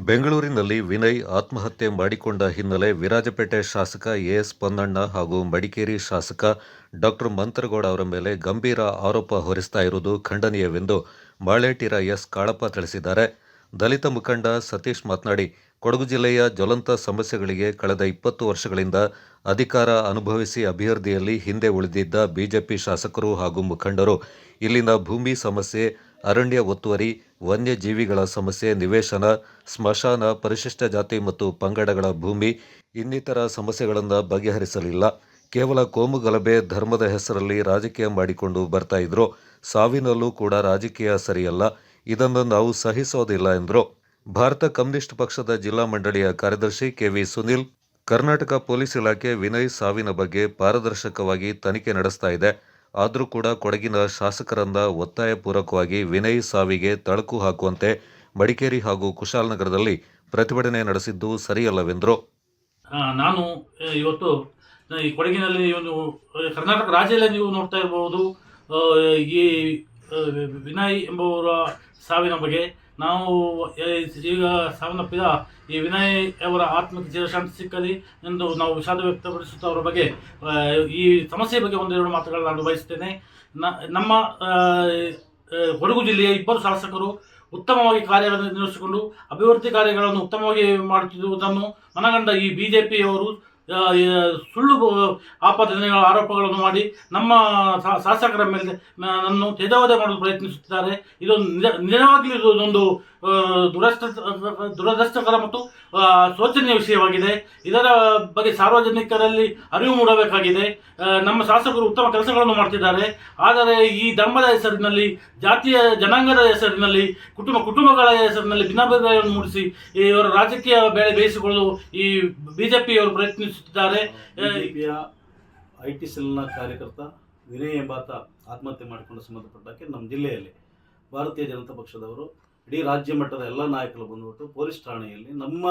ಬೆಂಗಳೂರಿನಲ್ಲಿ ವಿನಯ್ ಆತ್ಮಹತ್ಯೆ ಮಾಡಿಕೊಂಡ ಹಿನ್ನೆಲೆ ವಿರಾಜಪೇಟೆ ಶಾಸಕ ಎಎಸ್ ಪೊನ್ನಣ್ಣ ಹಾಗೂ ಮಡಿಕೇರಿ ಶಾಸಕ ಡಾಕ್ಟರ್ ಮಂತ್ರಗೌಡ ಅವರ ಮೇಲೆ ಗಂಭೀರ ಆರೋಪ ಹೊರಿಸ್ತಾ ಇರುವುದು ಖಂಡನೀಯವೆಂದು ಬಾಳೇಟಿರ ಎಸ್ ಕಾಳಪ್ಪ ತಿಳಿಸಿದ್ದಾರೆ. ದಲಿತ ಮುಖಂಡ ಸತೀಶ್ ಮಾತನಾಡಿ, ಕೊಡಗು ಜಿಲ್ಲೆಯ ಜ್ವಲಂತ ಸಮಸ್ಯೆಗಳಿಗೆ ಕಳೆದ ಇಪ್ಪತ್ತು ವರ್ಷಗಳಿಂದ ಅಧಿಕಾರ ಅನುಭವಿಸಿ ಅಭಿವೃದ್ಧಿಯಲ್ಲಿ ಹಿಂದೆ ಉಳಿದಿದ್ದ ಬಿಜೆಪಿ ಶಾಸಕರು ಹಾಗೂ ಮುಖಂಡರು ಇಲ್ಲಿನ ಭೂಮಿ ಸಮಸ್ಯೆ ಅರಣ್ಯ ಒತ್ತುವರಿ, ವನ್ಯಜೀವಿಗಳ ಸಮಸ್ಯೆ, ನಿವೇಶನ, ಸ್ಮಶಾನ, ಪರಿಶಿಷ್ಟ ಜಾತಿ ಮತ್ತು ಪಂಗಡಗಳ ಭೂಮಿ ಇನ್ನಿತರ ಸಮಸ್ಯೆಗಳನ್ನು ಬಗೆಹರಿಸಲಿಲ್ಲ. ಕೇವಲ ಕೋಮುಗಲಭೆ ಧರ್ಮದ ಹೆಸರಲ್ಲಿ ರಾಜಕೀಯ ಮಾಡಿಕೊಂಡು ಬರ್ತಾ ಇದ್ರು. ಸಾವಿನಲ್ಲೂ ಕೂಡ ರಾಜಕೀಯ ಸರಿಯಲ್ಲ. ಇದನ್ನು ನಾವು ಸಹಿಸೋದಿಲ್ಲ ಎಂದರು. ಭಾರತ ಕಮ್ಯುನಿಸ್ಟ್ ಪಕ್ಷದ ಜಿಲ್ಲಾ ಮಂಡಳಿಯ ಕಾರ್ಯದರ್ಶಿ ಕೆವಿ ಸುನಿಲ್, ಕರ್ನಾಟಕ ಪೊಲೀಸ್ ಇಲಾಖೆ ವಿನಯ್ ಸಾವಿನ ಬಗ್ಗೆ ಪಾರದರ್ಶಕವಾಗಿ ತನಿಖೆ ನಡೆಸ್ತಾ ಇದೆ. ಆದರೂ ಕೂಡ ಕೊಡಗಿನ ಶಾಸಕರನ್ನ ಒತ್ತಾಯಪೂರ್ವಕವಾಗಿ ವಿನಯ್ ಸಾವಿಗೆ ತಳಕು ಹಾಕುವಂತೆ ಮಡಿಕೇರಿ ಹಾಗೂ ಕುಶಾಲನಗರದಲ್ಲಿ ಪ್ರತಿಭಟನೆ ನಡೆಸಿದ್ದು ಸರಿಯಲ್ಲವೆಂದರು. ನಾನು ಇವತ್ತು ಈ ಕೊಡಗಿನಲ್ಲಿ ಒಂದು ಕರ್ನಾಟಕ ರಾಜ್ಯದಲ್ಲಿ ನೀವು ನೋಡ್ತಾ ಇರಬಹುದು ಈ ವಿನಯ್ ಎಂಬುವರ ಸಾವಿನ ಬಗ್ಗೆ ನಾವು ಈಗ ಸಾವನ್ನಪ್ಪಿದ ಈ ವಿನಯ್ ಅವರ ಆತ್ಮಕ್ಕೆ ಚಿರಶಾಂತಿ ಸಿಕ್ಕಲಿ ಎಂದು ನಾವು ವಿಷಾದ ವ್ಯಕ್ತಪಡಿಸುತ್ತಾ ಅವರ ಬಗ್ಗೆ ಈ ಸಮಸ್ಯೆ ಬಗ್ಗೆ ಒಂದೆರಡು ಮಾತುಗಳನ್ನು ನಾನು ಬಯಸ್ತೇನೆ ನಮ್ಮ ಕೊಡಗು ಜಿಲ್ಲೆಯ ಇಬ್ಬರು ಶಾಸಕರು ಉತ್ತಮವಾಗಿ ಕಾರ್ಯಗಳನ್ನು ನಿರ್ವಹಿಸಿಕೊಂಡು ಅಭಿವೃದ್ಧಿ ಕಾರ್ಯಗಳನ್ನು ಉತ್ತಮವಾಗಿ ಮಾಡುತ್ತಿರುವುದನ್ನು ಮನಗಂಡ ಈ ಬಿಜೆಪಿಯವರು ಸುಳ್ಳು ಆಪಾದನೆಗಳ ಆರೋಪಗಳನ್ನು ಮಾಡಿ ನಮ್ಮ ಶಾಸಕರ ಮೇಲೆ ನನ್ನು ತೇಜಾವಧೆ ಮಾಡಲು ಪ್ರಯತ್ನಿಸುತ್ತಿದ್ದಾರೆ. ಇದು ನಿಜ ನಿಜವಾಗ್ಲೂ ಇದೊಂದು ದುರಸ್ತ ದುರದೃಷ್ಟಕರ ಮತ್ತು ಶೋಚನೀಯ ವಿಷಯವಾಗಿದೆ. ಇದರ ಬಗ್ಗೆ ಸಾರ್ವಜನಿಕರಲ್ಲಿ ಅರಿವು ಮೂಡಬೇಕಾಗಿದೆ. ನಮ್ಮ ಶಾಸಕರು ಉತ್ತಮ ಕೆಲಸಗಳನ್ನು ಮಾಡ್ತಿದ್ದಾರೆ. ಆದರೆ ಈ ಧರ್ಮದ ಹೆಸರಿನಲ್ಲಿ ಜಾತಿಯ ಜನಾಂಗದ ಹೆಸರಿನಲ್ಲಿ ಕುಟುಂಬ ಕುಟುಂಬಗಳ ಹೆಸರಿನಲ್ಲಿ ಭಿನ್ನಾಭಿಪ್ರಾಯವನ್ನು ಮೂಡಿಸಿ ಇವರ ರಾಜಕೀಯ ಬೇಳೆ ಬೇಯಿಸಿಕೊಳ್ಳಲು ಈ ಬಿಜೆಪಿಯವರು ಪಿಯವರು ಆ, ಬಿಜೆಪಿಯ ಐ ಟಿ ಸೆಲ್ನ ಕಾರ್ಯಕರ್ತ ವಿನಯ್ ಎಂಬಾತ ಆತ್ಮಹತ್ಯೆ ಮಾಡಿಕೊಂಡು ಸಂಬಂಧಪಟ್ಟಕ್ಕೆ ನಮ್ಮ ಜಿಲ್ಲೆಯಲ್ಲಿ ಭಾರತೀಯ ಜನತಾ ಪಕ್ಷದವರು ಇಡೀ ರಾಜ್ಯ ಮಟ್ಟದ ಎಲ್ಲ ನಾಯಕರು ಬಂದುಬಿಟ್ಟು ಪೊಲೀಸ್ ಠಾಣೆಯಲ್ಲಿ ನಮ್ಮ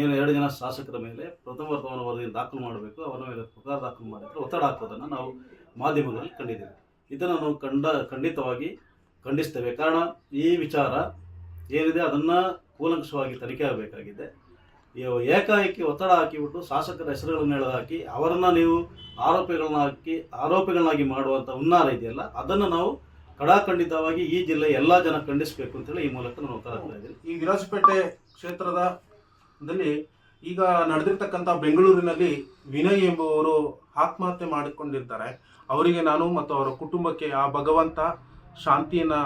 ಏನು ಎರಡು ಜನ ಶಾಸಕರ ಮೇಲೆ ಪ್ರಥಮ ಪ್ರಮಾಣ ವರದಿಯನ್ನು ದಾಖಲು ಮಾಡಬೇಕು ಅವರ ಮೇಲೆ ಪ್ರಕಾರ ದಾಖಲು ಮಾಡಿದ್ರೆ ಒತ್ತಡ ಹಾಕೋದನ್ನು ನಾವು ಮಾಧ್ಯಮಗಳಲ್ಲಿ ಕಂಡಿದ್ದೇವೆ. ಇದನ್ನು ನಾವು ಕಂಡ ಖಂಡಿತವಾಗಿ ಖಂಡಿಸ್ತೇವೆ. ಕಾರಣ ಈ ವಿಚಾರ ಏನಿದೆ ಅದನ್ನು ಕೂಲಂಕಷವಾಗಿ ತನಿಖೆ ಆಗಬೇಕಾಗಿದೆ. ಏಕಾಏಕಿ ಒತ್ತಡ ಹಾಕಿಬಿಟ್ಟು ಶಾಸಕರ ಹೆಸರುಗಳನ್ನು ಹಾಕಿ ಅವರನ್ನ ನೀವು ಆರೋಪಿಗಳನ್ನ ಹಾಕಿ ಆರೋಪಿಗಳನ್ನಾಗಿ ಮಾಡುವಂಥ ಹುನ್ನಾರ ಇದೆಯಲ್ಲ, ಅದನ್ನು ನಾವು ಕಡಾಖಂಡಿತವಾಗಿ ಈ ಜಿಲ್ಲೆ ಎಲ್ಲ ಜನ ಖಂಡಿಸಬೇಕು ಅಂತೇಳಿ ಈ ಮೂಲಕ ನಾನು ಒತ್ತಡ ಮಾಡ್ತಾ ಇದ್ದೀನಿ. ಈ ವಿರಾಜಪೇಟೆ ಕ್ಷೇತ್ರದ ದಲ್ಲಿ ಈಗ ನಡೆದಿರ್ತಕ್ಕಂಥ ಬೆಂಗಳೂರಿನಲ್ಲಿ ವಿನಯ್ ಎಂಬುವರು ಆತ್ಮಹತ್ಯೆ ಮಾಡಿಕೊಂಡಿರ್ತಾರೆ. ಅವರಿಗೆ ನಾನು ಮತ್ತು ಅವರ ಕುಟುಂಬಕ್ಕೆ ಆ ಭಗವಂತ ಶಾಂತಿಯನ್ನ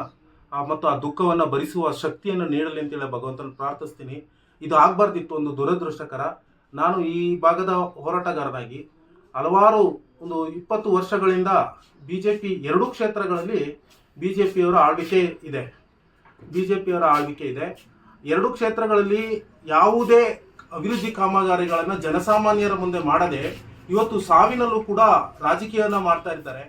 ಮತ್ತು ಆ ದುಃಖವನ್ನು ಭರಿಸುವ ಶಕ್ತಿಯನ್ನು ನೀಡಲಿ ಅಂತೇಳಿ ಭಗವಂತನ ಪ್ರಾರ್ಥಿಸ್ತೀನಿ. ಇದು ಆಗಬಾರ್ದಿತ್ತು ಒಂದು ದುರದೃಷ್ಟಕರ. ನಾನು ಈ ಭಾಗದ ಹೋರಾಟಗಾರನಾಗಿ ಹಲವಾರು ಒಂದು ಇಪ್ಪತ್ತು ವರ್ಷಗಳಿಂದ ಬಿ ಜೆ ಪಿ ಎರಡೂ ಕ್ಷೇತ್ರಗಳಲ್ಲಿ ಬಿ ಜೆ ಪಿಯವರ ಆಳ್ವಿಕೆ ಇದೆ. ಬಿ ಜೆ ಪಿಯವರ ಆಳ್ವಿಕೆ ಇದೆ. ಎರಡು ಕ್ಷೇತ್ರಗಳಲ್ಲಿ ಯಾವುದೇ ಅಭಿವೃದ್ಧಿ ಕಾಮಗಾರಿಗಳನ್ನು ಜನಸಾಮಾನ್ಯರ ಮುಂದೆ ಮಾಡದೆ ಇವತ್ತು ಸಾವಿನಲ್ಲೂ ಕೂಡ ರಾಜಕೀಯನ ಮಾಡ್ತಾ ಇದ್ದಾರೆ.